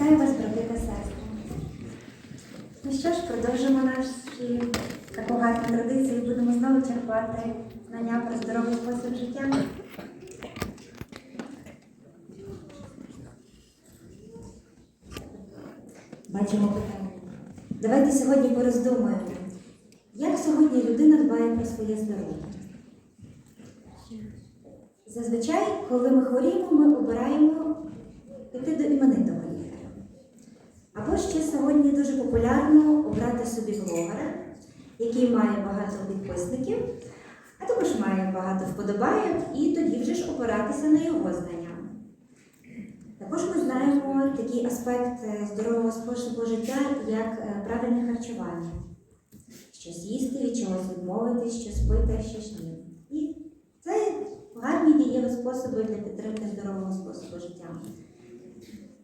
Вітаю вас, брати та сестри. Ну що ж, продовжимо наші таку гарну традицію і будемо знову черпати знання про здоровий спосіб життя. Бачимо питання. Давайте сьогодні пороздумаємо, як сьогодні людина дбає про своє здоров'я. Зазвичай, коли ми хворіємо, ми обираємо піти до іменитого. Або ще сьогодні дуже популярно обрати собі блогера, який має багато підписників, а також має багато вподобайок, і тоді вже ж опиратися на його знання. Також ми знаємо такий аспект е, здорового способу життя, як е, правильне харчування. Щось їсти, від чогось відмовитись, щось пити, щось ні. І це гарні дієві способи для підтримки здорового способу життя.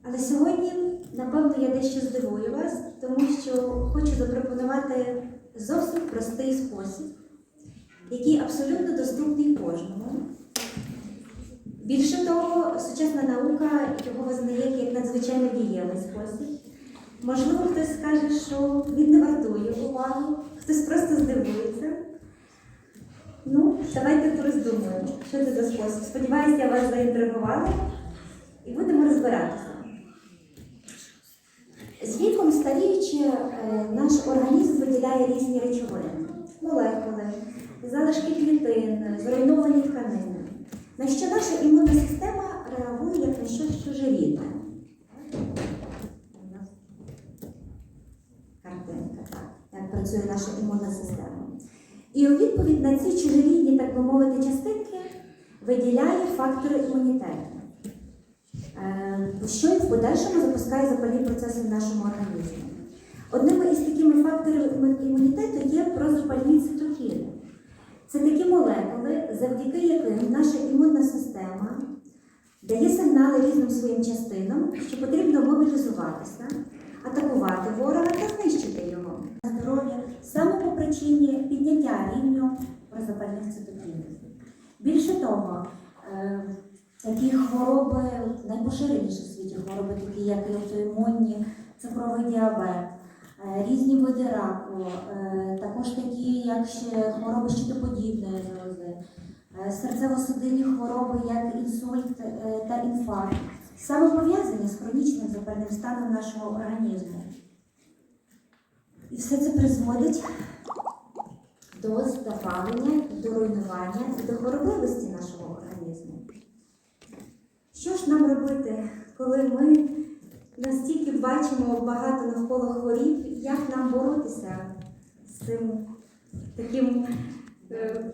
Але сьогодні, напевно, я дещо здивую вас, тому що хочу запропонувати зовсім простий спосіб, який абсолютно доступний кожному. Більше того, сучасна наука його визнає як надзвичайно дієвий спосіб. Можливо, хтось скаже, що він не вартує уваги, хтось просто здивується. Ну, давайте пороздумуємо, що це за спосіб. Сподіваюся, я вас заінтригувала і будемо розбиратися. З віком старіючи, е, наш організм виділяє різні речовини, молекули, залишки клітин, зруйновані тканини, на що наша імунна система реагує як на щось чужорідне. Як працює наша імунна система. І у відповідь на ці чужорідні, так би мовити, частинки виділяє фактори імунітету. Е, що в подальшому запускає запальні процеси в нашому організмі. Одними із такими факторами імунітету є прозапальні цитокіни. Це такі молекули, завдяки яким наша імунна система дає сигнали різним своїм частинам, що потрібно мобілізуватися, атакувати ворога та знищити його. Здоров'я саме по причині підняття рівню прозапальних цитокінів. Більше того, е, Такі хвороби, найпоширеніші в світі хвороби, такі як і автоімунні, цукровий діабет, різні види раку, е, також такі, як хвороби щитоподібної залози, е, серцево-судинні хвороби, як інсульт е, та інфаркт, саме пов'язані з хронічним запальним станом нашого організму. І все це призводить до запалення, до руйнування і до хворобливості нашого організму. Що ж нам робити, коли ми настільки бачимо багато навколо хворіб, як нам боротися з цим таким е,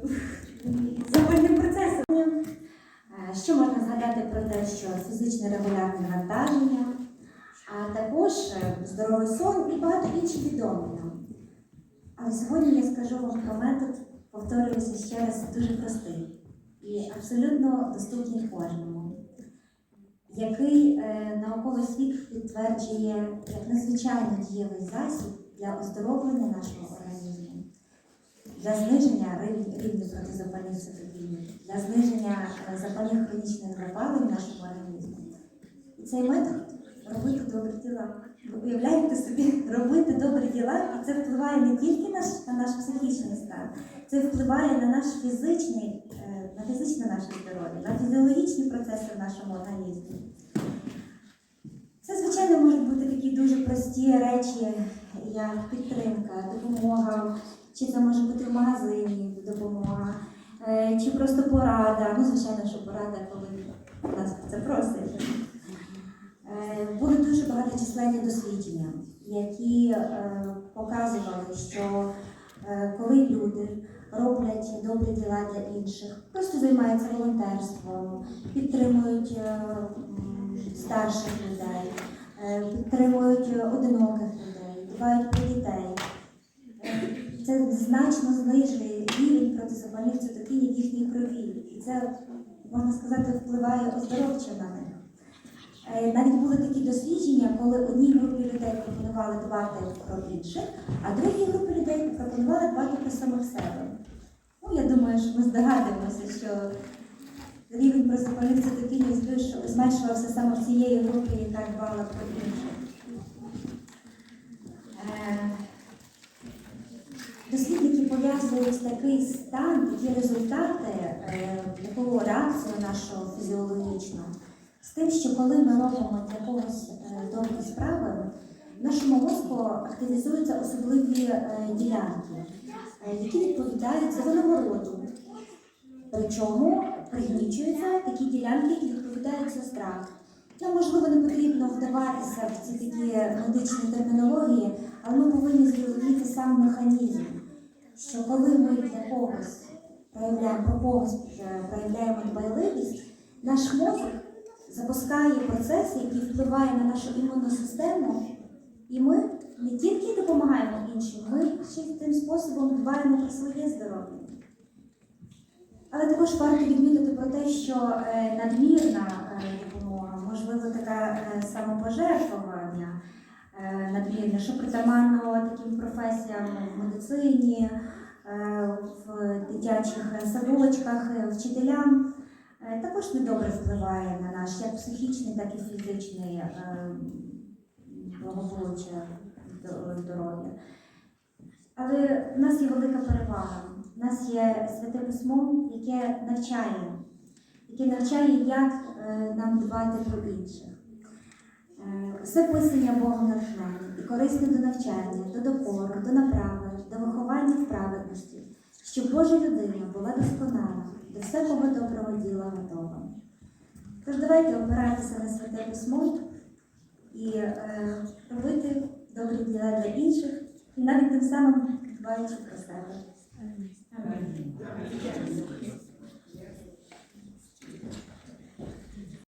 запальним процесом? Е, Що можна згадати про те, що фізичне регулярне навантаження, а також е, здоровий сон і багато інших відомих нам. Але сьогодні я скажу вам про метод, повторююся ще раз, дуже простий і абсолютно доступний кожному який е, науковий світ підтверджує як надзвичайно дієвий засіб для оздоровлення нашого організму, для зниження рівня протизапальних цитокінів, для зниження е, запальних хронічних запалень нашого організму. І цей метод робити добрі діла. Ви уявляєте собі, робити добрі діла, і це впливає не тільки на наш психічний стан, це впливає на наш фізичний, на фізичне наше здоров'я, на фізіологічні процеси в нашому організмі. Це, звичайно, можуть бути такі дуже прості речі, як підтримка, допомога, чи це може бути в магазині допомога, е, чи просто порада. Ну, звичайно, що порада, коли нас це просить. Е, Були дуже багаточисленні дослідження, які е, показували, що коли люди роблять добрі діла для інших, просто займаються волонтерством, підтримують е, старших людей, е, підтримують одиноких людей, дбають про дітей. Е, Це значно знижує рівень протизапальних цитокінів в їхній крові. І це, можна сказати, впливає оздоровче на них. Е, Навіть були такі дослідження, коли одній групі людей пропонували дбати про інших, а другій групі людей пропонували дбати про самих себе. Ну, я думаю, що ми здогадуємося, що рівень прозапальних цитокінів збільшувався зменшувався саме в цієї групи, яка дбала про інших. Е, Дослідники пов'язують такий стан, такі результати, е, таку реакцію нашу фізіологічну, з тим, що коли ми робимо для когось е, добрі справи, в нашому мозку активізуються особливі е, ділянки, е, які відповідають за винагороду. Причому пригнічуються такі ділянки, які відповідають за страх. Нам, можливо, не потрібно вдаватися в ці такі медичні термінології, але ми повинні зрозуміти сам механізм, що коли ми для когось проявляємо про когось проявляємо дбайливість, наш мозок запускає процес, який впливає на нашу імунну систему, і ми не тільки допомагаємо іншим, ми ще тим способом дбаємо про своє здоров'я. Але також варто відмітити про те, що е, надмірна е, допомога, можливо, така е, самопожертвування надмірне, що притаманно таким професіям в медицині, в дитячих садочках, вчителям, також недобре впливає на наш як психічний, так і фізичний е, благополуччя здоров'я. Але в нас є велика перевага. У нас є святе письмо, яке навчає, яке навчає, як е, нам дбати про інших. Е, Все писання Богом натхнення і корисне до навчання, до докору, до направи, до виховання в праведності, щоб Божа людина була досконала, до всякого доброго діла готова. Тож давайте опиратися на святе письмо і е, робити добрі діла для інших, і навіть тим самим дбаючи про себе. Амінь.